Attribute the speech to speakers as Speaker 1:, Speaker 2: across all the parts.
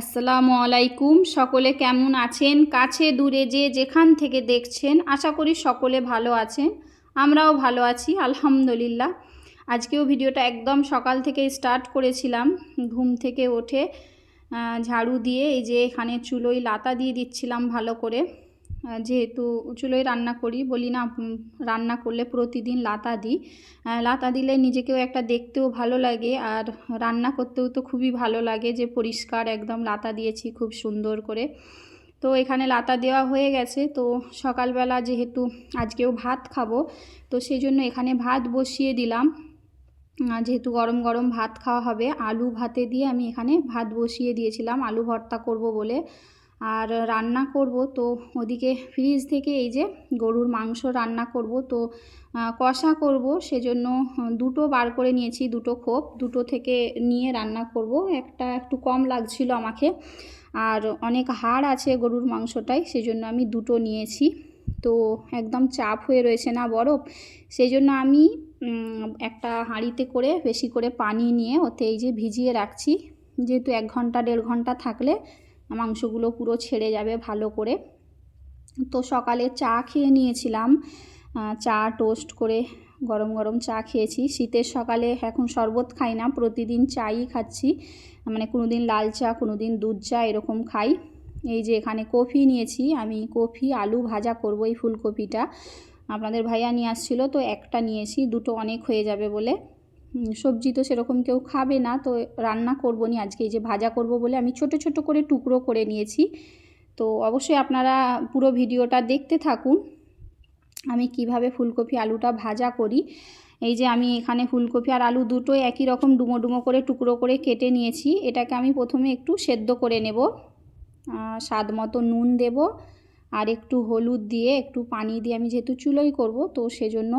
Speaker 1: আসসালামু আলাইকুম। সকলে কেমন আছেন? কাছে, দূরে যে যেখান থেকে দেখছেন, আশা করি সকলে ভালো আছেন। আমরাও ভালো আছি, আলহামদুলিল্লাহ। আজকেও ভিডিওটা একদম সকাল থেকে স্টার্ট করেছিলাম, ঘুম থেকে ওঠে ঝাড়ু দিয়ে, এই যে এখানে চুলোই লাতা দিয়ে দিচ্ছিলাম ভালো করে। যেহেতু চুলোয় রান্না করি, বলি না রান্না করলে প্রতিদিন লাতা দিই। লাতা দিলে নিজেকেও একটা দেখতেও ভালো লাগে আর রান্না করতেও তো খুবই ভালো লাগে যে পরিষ্কার একদম লাতা দিয়েছি খুব সুন্দর করে। তো এখানে লাতা দেওয়া হয়ে গেছে। তো সকালবেলা যেহেতু আজকেও ভাত খাব, তো সেই জন্য এখানে ভাত বসিয়ে দিলাম। যেহেতু গরম গরম ভাত খাওয়া হবে, আলু ভাতে দিয়ে আমি এখানে ভাত বসিয়ে দিয়েছিলাম। আলু ভর্তা করব বলে। আর রান্না করব, তো ওদিকে ফ্রিজ থেকে এই যে গরুর মাংস রান্না করব, তো কষা করব, সেজন্য দুটো বার করে নিয়েছি, দুটো খোপ, দুটো থেকে নিয়ে রান্না করব, একটা একটু কম লাগছিল আমাকে, আর অনেক হাড় আছে গরুর মাংসটায়, সেজন্য আমি দুটো নিয়েছি, তো একদম চাপ হয়ে রয়েছে না বরফ সেই জন্য আমি একটা হাঁড়িতে করে বেশি করে পানি নিয়ে ওতে এই যে ভিজিয়ে রাখছি, যেহেতু এক ঘণ্টা, দেড় ঘণ্টা থাকলে মাংসগুলো পুরো ছেড়ে যাবে ভালো করে। তো সকালে চা খেয়ে নিয়েছিলাম। চা টোস্ট করে গরম গরম চা খেয়েছি। শীতের সকালে এখন শরবত খাই না, প্রতিদিন চাই খাচ্ছি। মানে কোনো দিন লাল চা কোনো দিন দুধ চা এরকম খাই। এই যে এখানে কফি নিয়েছি, আমি কফি, আলু ভাজা করব এই ফুলকপিটা। আপনাদের ভাইয়া নিয়ে আসছিল, তো একটা নিয়েছি, দুটো অনেক হয়ে যাবে বলে। সবজি তো সেরকম কেউ খাবে না, তো রান্না করব নি, আজকে এই যে ভাজা করব বলে আমি ছোট ছোট করে টুকরো করে নিয়েছি। তো অবশ্যই আপনারা পুরো ভিডিওটা দেখতে থাকুন, আমি কীভাবে ফুলকপি আলুটা ভাজা করি। এই যে আমি এখানে ফুলকপি আর আলু দুটোই একই রকম ডুমো ডুমো করে টুকরো করে কেটে নিয়েছি, এটাকে আমি প্রথমে একটু সেদ্ধ করে নেব স্বাদ মতো নুন দেব আর একটু হলুদ দিয়ে, একটু পানি দিয়ে আমি যেহেতু চুলোই করব, তো সেজন্য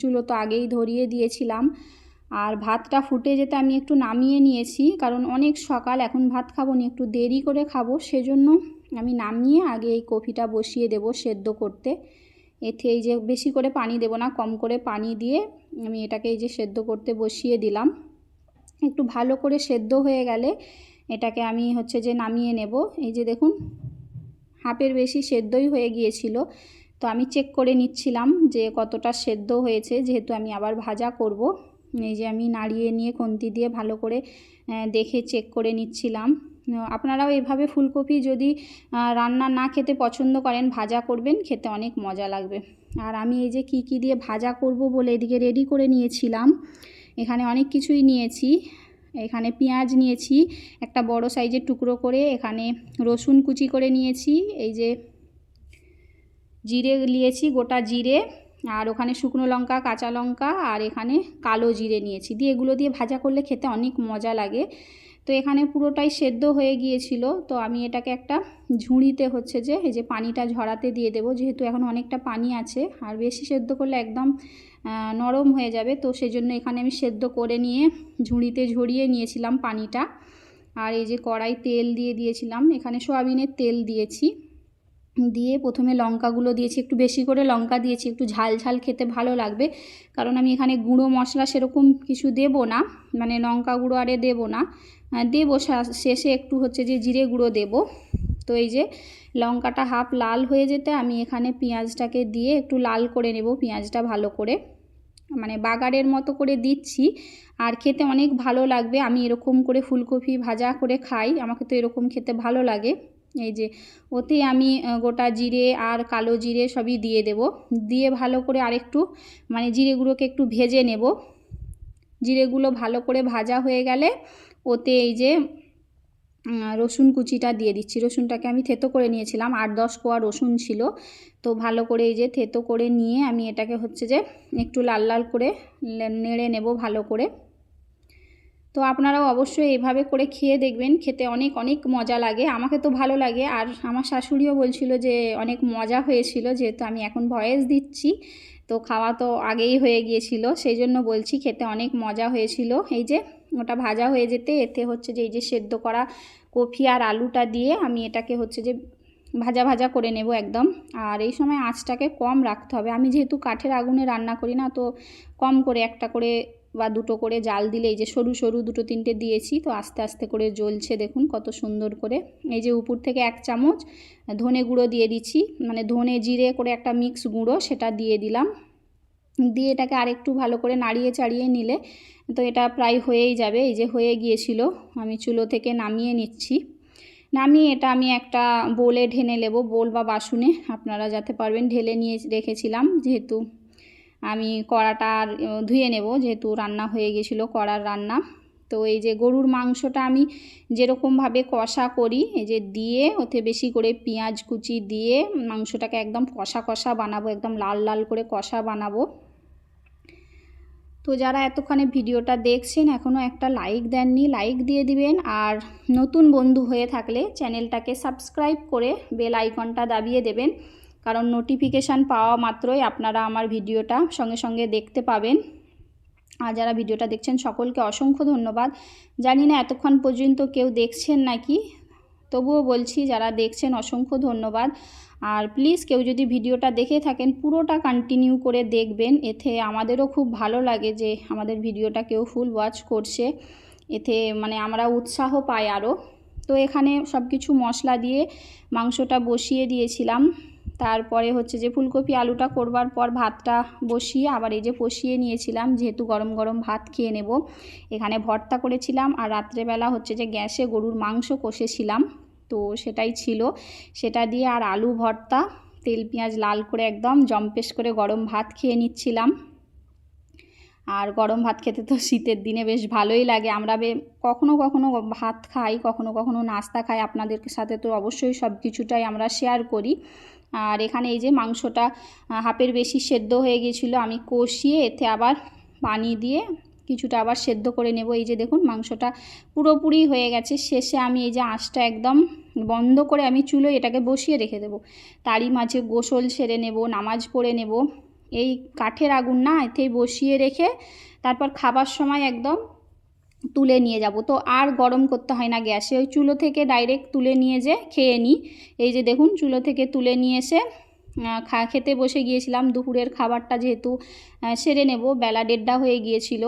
Speaker 1: চুলো তো আগেই ধরিয়ে দিয়েছিলাম। আর ভাতটা ফুটে যেতে আমি একটু নামিয়ে নিয়েছি, কারণ অনেক সকাল, এখন ভাত খাব নি, একটু দেরি করে খাব, সেজন্য আমি নামিয়ে আগে এই কফিটা বসিয়ে দেব সেদ্ধ করতে। এতে এই যে বেশি করে পানি দেব না, কম করে পানি দিয়ে আমি এটাকে এই যে সেদ্ধ করতে বসিয়ে দিলাম। একটু ভালো করে সেদ্ধ হয়ে গেলে এটাকে আমি হচ্ছে যে নামিয়ে নেব। এই যে দেখুন, হাফের বেশি সেদ্ধই হয়ে গিয়েছিল। তো আমি চেক করে নিচ্ছিলাম যে কতটা সেদ্ধ হয়েছে, যেহেতু আমি আবার ভাজা করব। এই যে আমি নাড়িয়ে নিয়ে খুন্তি দিয়ে ভালো করে দেখে চেক করে নিচ্ছিলাম। আপনারাও এভাবে ফুলকপি যদি রান্না না খেতে পছন্দ করেন, ভাজা করবেন, খেতে অনেক মজা লাগবে। আর আমি এই যে কি কি দিয়ে ভাজা করব বলে এদিকে রেডি করে নিয়েছিলাম, এখানে অনেক কিছুই নিয়েছি। এখানে পেঁয়াজ নিয়েছি, একটা বড় সাইজের টুকরো করে, এখানে রসুন কুচি করে নিয়েছি, এই যে জিরে নিয়েছি, গোটা জিরে। আর ওখানে শুকনো লঙ্কা, কাঁচা লঙ্কা আর এখানে কালো জিরে নিয়েছি। দিয়ে এগুলো দিয়ে ভাজা করলে খেতে অনেক মজা লাগে। তো এখানে পুরোটাই সেদ্ধ হয়ে গিয়েছিল। তো আমি এটাকে একটা ঝুড়িতে হচ্ছে যে, এই যে পানিটা ঝরাতে দিয়ে দেবো। যেহেতু এখন অনেকটা পানি আছে, আর বেশি সেদ্ধ করলে একদম নরম হয়ে যাবে। তো সেই জন্য এখানে আমি সেদ্ধ করে নিয়ে ঝুড়িতে ঝরিয়ে নিয়েছিলাম পানিটা। আর এই যে কড়াই তেল দিয়ে দিয়েছিলাম। এখানে সোয়াবিনের তেল দিয়েছি। দিয়ে প্রথমে লঙ্কাগুলো দিয়েছি, একটু বেশি করে লঙ্কা দিয়েছি, একটু ঝাল ঝাল খেতে ভালো লাগবে। কারণ আমি এখানে গুঁড়ো মশলা সেরকম কিছু দেবো না মানে লঙ্কা গুঁড়ো আরে দেবো না। দেবো শেষে একটু হচ্ছে যে জিরে গুঁড়ো দেবো। তো এই যে লঙ্কাটা হাফ লাল হয়ে যেতে আমি এখানে পেঁয়াজটাকে দিয়ে একটু লাল করে নেব, পেঁয়াজটা ভালো করে। মানে বাগারের মতো করে দিচ্ছি, আর খেতে অনেক ভালো লাগবে। আমি এরকম করে ফুলকপি ভাজা করে খাই, আমাকে তো এরকম খেতে ভালো লাগে। এই যে ওতে আমি গোটা জিরে আর কালো জিরে সবই দিয়ে দেব। দিয়ে ভালো করে আরেকটু মানে জিরেগুলোকে একটু ভেজে নেব। জিরেগুলো ভালো করে ভাজা হয়ে গেলে ওতে এই যে রসুন কুচিটা দিয়ে দিচ্ছি। রসুনটাকে আমি থেতো করে নিয়েছিলাম, আট দশ কোয়া রসুন ছিল। তো ভালো করে এই যে থেতো করে নিয়ে আমি এটাকে হচ্ছে যে একটু লাল লাল করে নেড়ে নেব ভালো করে। তো আপনারাও অবশ্যই এভাবে করে খেয়ে দেখবেন, খেতে অনেক অনেক মজা লাগে। আমাকে তো ভালো লাগে। আর আমার শাশুড়িও বলছিল যে অনেক মজা হয়েছিল, যেহেতু আমি এখন ভয়েস দিচ্ছি। তো খাওয়া তো আগেই হয়ে গিয়েছিল, সেই জন্য বলছি খেতে অনেক মজা হয়েছিল। এই যে ওটা ভাজা হয়ে যেতে, এতে হচ্ছে যে এই যে সেদ্ধ করা কফি আর আলুটা দিয়ে আমি এটাকে হচ্ছে যে ভাজা ভাজা করে নেব একদম। আর এই সময় আঁচটাকে কম রাখতে হবে। আমি যেহেতু কাঠের আগুনে রান্না করি না, তো কম করে একটা করে বা দুটো করে জাল দিলে এই যে সরু সরু দুটো তিনটে দিয়েছি, তো আস্তে আস্তে করে জ্বলছে দেখুন কত সুন্দর করে। এই যে উপর থেকে এক চামচ ধনে গুঁড়ো দিয়ে দিচ্ছি মানে ধনে জিরে করে একটা মিক্স গুঁড়ো সেটা দিয়ে দিলাম। দিয়ে এটাকে আরেকটু ভালো করে নাড়িয়ে চাড়িয়ে নিলে তো এটা প্রায় হয়েই যাবে, এই যে হয়ে গিয়েছিল, আমি চুলো থেকে নামিয়ে নিচ্ছি। নামিয়ে এটা আমি একটা বোলে ঢেনে নেব, বোল বা বাসনে, আপনারা যাতে পারবেন ঢেলে নিয়ে রেখেছিলাম যেহেতু আমি কড়াটা আর ধুয়ে নেব যেহেতু রান্না হয়ে গেছিল কড়ার রান্না। তো এই যে গরুর মাংসটা আমি যেরকমভাবে কষা করি, এই যে দিয়ে ওতে বেশি করে পেঁয়াজ কুচি দিয়ে মাংসটাকে একদম কষা কষা বানাবো, একদম লাল লাল করে কষা বানাবো। তো যারা এতক্ষণে ভিডিওটা দেখছেন এখনও একটা লাইক দেননি, লাইক দিয়ে দিবেন। আর নতুন বন্ধু হয়ে থাকলে চ্যানেলটাকে সাবস্ক্রাইব করে বেল আইকনটা দাবিয়ে দেবেন। কারণ নোটিফিকেশান পাওয়া মাত্রই আপনারা আমার ভিডিওটা সঙ্গে সঙ্গে দেখতে পাবেন। আর যারা ভিডিওটা দেখছেন, সকলকে অসংখ্য ধন্যবাদ। জানি না এতক্ষণ পর্যন্ত কেউ দেখছেন নাকি? তবুও বলছি, যারা দেখছেন, অসংখ্য ধন্যবাদ। আর প্লিজ কেউ যদি ভিডিওটা দেখে থাকেন, পুরোটা কন্টিনিউ করে দেখবেন। এতে আমাদেরও খুব ভালো লাগে যে আমাদের ভিডিওটা কেউ ফুল ওয়াচ করছে। এতে মানে আমরা উৎসাহ পাই আরও। তো এখানে সব কিছু মশলা দিয়ে মাংসটা বসিয়ে দিয়েছিলাম। তারপরে হচ্ছে যে ফুলকপি আলুটা করবার পর ভাতটা বসিয়ে আবার এই যে কষিয়ে নিয়েছিলাম, যেহেতু গরম গরম ভাত খেয়ে নেব। এখানে ভর্তা করেছিলাম আর রাত্রেবেলা হচ্ছে যে গ্যাসে গরুর মাংস কষেছিলাম, তো সেটাই ছিল। সেটা দিয়ে আর আলু ভর্তা, তেল, পেঁয়াজ লাল করে একদম জম্পেশ করে গরম ভাত খেয়ে নিচ্ছিলাম। আর গরম ভাত খেতে তো শীতের দিনে বেশ ভালোই লাগে। আমরা বে কখনো কখনো ভাত খাই, কখনো কখনো নাস্তা খাই। আপনাদের সাথে তো অবশ্যই সব কিছুটাই আমরা শেয়ার করি। আর এখানে এই যে মাংসটা হাফের বেশি সেদ্ধ হয়ে গিয়েছিল, আমি কষিয়ে এতে আবার পানি দিয়ে কিছুটা আবার সেদ্ধ করে নেব। এই যে দেখুন, মাংসটা পুরোপুরি হয়ে গেছে। শেষে আমি এই যে আঁচটা একদম বন্ধ করে আমি চুলো এটাকে বসিয়ে রেখে দেবো। তারই মাঝে গোসল সেরে নেব, নামাজ পড়ে নেব। এই কাঠের আগুন না, এতেই বসিয়ে রেখে তারপর খাবার সময় একদম তুলে নিয়ে যাব। তো আর গরম করতে হয় না গ্যাসে। ওই চুলো থেকে ডাইরেক্ট তুলে নিয়ে যে খেয়ে নিই। এই যে দেখুন, চুলো থেকে তুলে নিয়ে এসে খা, খেতে বসে গিয়েছিলাম। দুপুরের খাবারটা যেহেতু সেরে নেব। বেলা দেড়টা হয়ে গিয়েছিল।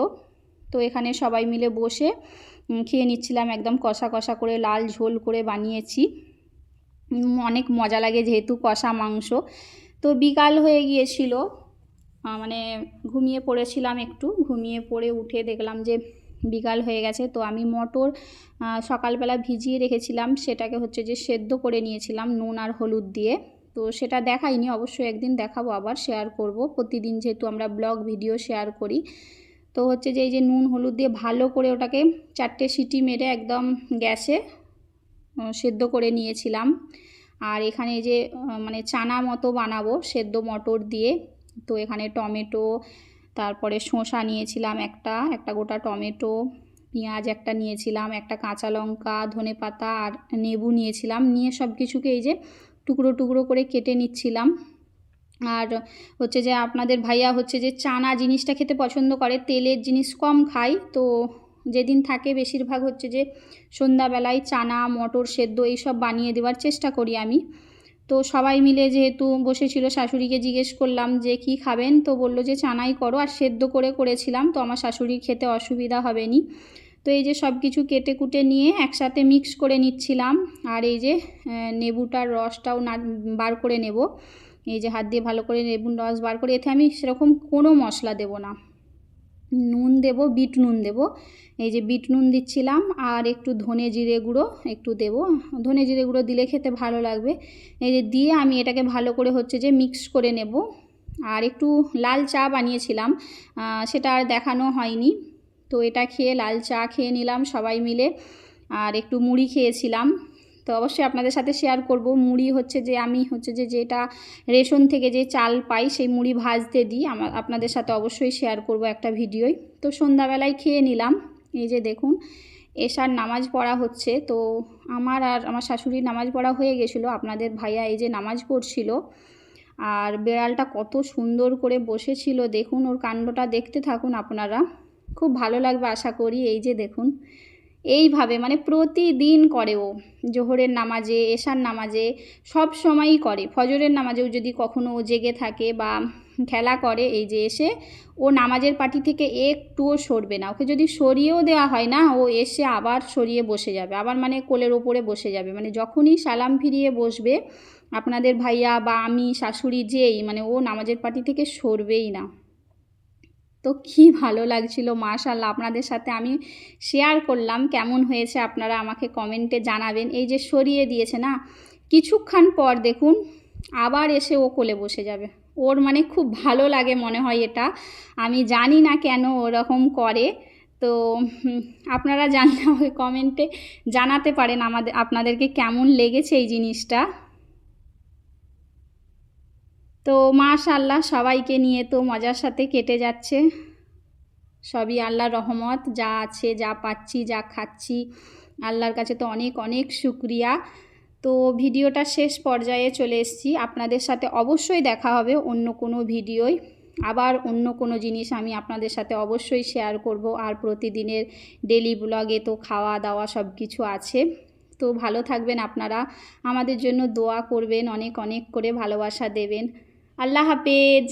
Speaker 1: তো এখানে সবাই মিলে বসে খেয়ে নিচ্ছিলাম। একদম কষা কষা করে লাল ঝোল করে বানিয়েছি। অনেক মজা লাগে যেহেতু কষা মাংস। তো বিকাল হয়ে গিয়েছিল। মানে ঘুমিয়ে পড়েছিলাম একটু। ঘুমিয়ে পড়ে উঠে দেখলাম যে বিকাল হয়ে গেছে। তো আমি মটর সকালবেলা ভিজিয়ে রেখেছিলাম। সেটাকে হচ্ছে যে সেদ্ধ করে নিয়েছিলাম নুন আর হলুদ দিয়ে। তো সেটা দেখাইনি, অবশ্যই একদিন দেখাবো আবার শেয়ার করব। প্রতিদিন যেহেতু আমরা ব্লগ ভিডিও শেয়ার করি। তো হচ্ছে যে এই যে নুন, হলুদ দিয়ে ভালো করে ওটাকে চারটে সিটি মেরে একদম গ্যাসে সেদ্ধ করে নিয়েছিলাম। আর এখানে যে মানে চানা মতো বানাবো সেদ্ধ মটর দিয়ে। তো এখানে টমেটো তারপরে শসা নিয়েছিলাম একটা একটা গোটা টমেটো, পেঁয়াজ একটা নিয়েছিলাম, একটা কাঁচা লঙ্কা, ধনে পাতা আর নেবু নিয়েছিলাম। নিয়ে সব কিছুকে এই যে টুকরো টুকরো করে কেটে নিচ্ছিলাম। আর হচ্ছে যে আপনাদের ভাইয়া হচ্ছে যে চানা জিনিসটা খেতে পছন্দ করে, তেলের জিনিস কম খাই তো যেদিন থাকে বেশিরভাগ হচ্ছে যে সন্ধ্যাবেলায় চানা, মটর সেদ্ধ এইসব বানিয়ে দেওয়ার চেষ্টা করি আমি। তো সবাই মিলে যেহেতু বসেছিল, শাশুড়িকে জিজ্ঞেস করলাম যে, কি খাবেন? তো বলল যে, চানাই করো। আর সেদ্ধ করে করেছিলাম, তো আমার শাশুড়ির খেতে অসুবিধা হবে নি তো এই যে সব কিছু কেটে কুটে নিয়ে একসাথে মিক্স করে নিচ্ছিলাম, আর এই যে নেবুটার রসটাও না, বার করে নেব। এই যে হাত দিয়ে ভালো করে লেবুন রস বার করে, এতে আমি সেরকম কোনো মশলা দেব না। নুন দেব, বিট নুন দেব। এই যে বিট নুন দিচ্ছিলাম, আর একটু ধনে জিরে গুঁড়ো একটু দেব। ধনে জিরে গুঁড়ো দিলে খেতে ভালো লাগবে। এই যে দিয়ে আমি এটাকে ভালো করে হচ্ছে যে মিক্স করে নেব। আর একটু লাল চা বানিয়েছিলাম সেটা আর দেখানো হয়নি। তো এটা খেয়ে লাল চা খেয়ে নিলাম সবাই মিলে। আর একটু মুড়ি খেয়েছিলাম। তো অবশ্যই আপনাদের সাথে শেয়ার করব। মুড়ি হচ্ছে যে, আমি হচ্ছে যে, যেটা রেশন থেকে যে চাল পাই, সেই মুড়ি ভাজতে দিই। আমার আপনাদের সাথে অবশ্যই শেয়ার করব একটা ভিডিওই। তো সন্ধ্যাবেলায় খেয়ে নিলাম। এই যে দেখুন এশার নামাজ পড়া হচ্ছে। তো আমার আর আমার শাশুড়ির নামাজ পড়া হয়ে গেছিল। আপনাদের ভাইয়া এই যে নামাজ পড়ছিল। আর বেড়ালটা কত সুন্দর করে বসেছিল। দেখুন, ওর কাণ্ডটা দেখতে থাকুন আপনারা। খুব ভালো লাগবে আশা করি। এই যে দেখুন এইভাবে মানে প্রতিদিন করে ও। জোহরের নামাজে, এশার নামাজে সব সময়ই করে। ফজরের নামাজেও যদি কখনো ও জেগে থাকে বা খেলা করে, এই যে এসে ও নামাজের পার্টি থেকে একটুও সরবে না। ওকে যদি সরিয়েও দেওয়া হয় না, ও এসে আবার সরিয়ে বসে যাবে। আবার মানে কোলের ওপরে বসে যাবে। মানে যখনই সালাম ফিরিয়ে বসবে, আপনাদের ভাইয়া বা আমি, শাশুড়ি যেই মানে ও নামাজের পার্টি থেকে সরবেই না। তো কি ভালো লাগছিল মাশাল্লাহ আপনাদের সাথে আমি শেয়ার করলাম কেমন হয়েছে, আপনারা আমাকে কমেন্টে জানাবেন। এই যে সরিয়ে দিয়েছে না, কিছুক্ষণ পর দেখুন, আবার এসে ও কোলে বসে যাবে। ওর মানে খুব ভালো লাগে মনে হয় এটা। আমি জানি না কেন ওরকম করে। তো আপনারা জানলে আমাকে কমেন্টে জানাতে পারেন আমাদের, আপনাদেরকে কেমন লেগেছে এই জিনিসটা। তো মাশাল্লাহ সবাইকে নিয়ে তো মজার সাথে কেটে যাচ্ছে। সবই আল্লাহর রহমত, যা আছে, যা পাচ্ছি, যা খাচ্ছি, আল্লাহর কাছে তো অনেক অনেক শুক্রিয়া। তো ভিডিওটা শেষ পর্যায়ে চলে এসেছি। আপনাদের সাথে অবশ্যই দেখা হবে অন্য কোনো ভিডিওয়। আবার অন্য কোনো জিনিস আমি আপনাদের সাথে অবশ্যই শেয়ার করব। আর প্রতিদিনের ডেলি ব্লগে তো খাওয়া দাওয়া সব কিছু আছে। তো ভালো থাকবেন আপনারা। আমাদের জন্য দোয়া করবেন, অনেক অনেক করে ভালোবাসা দেবেন। আল্লাহ হাফেজ।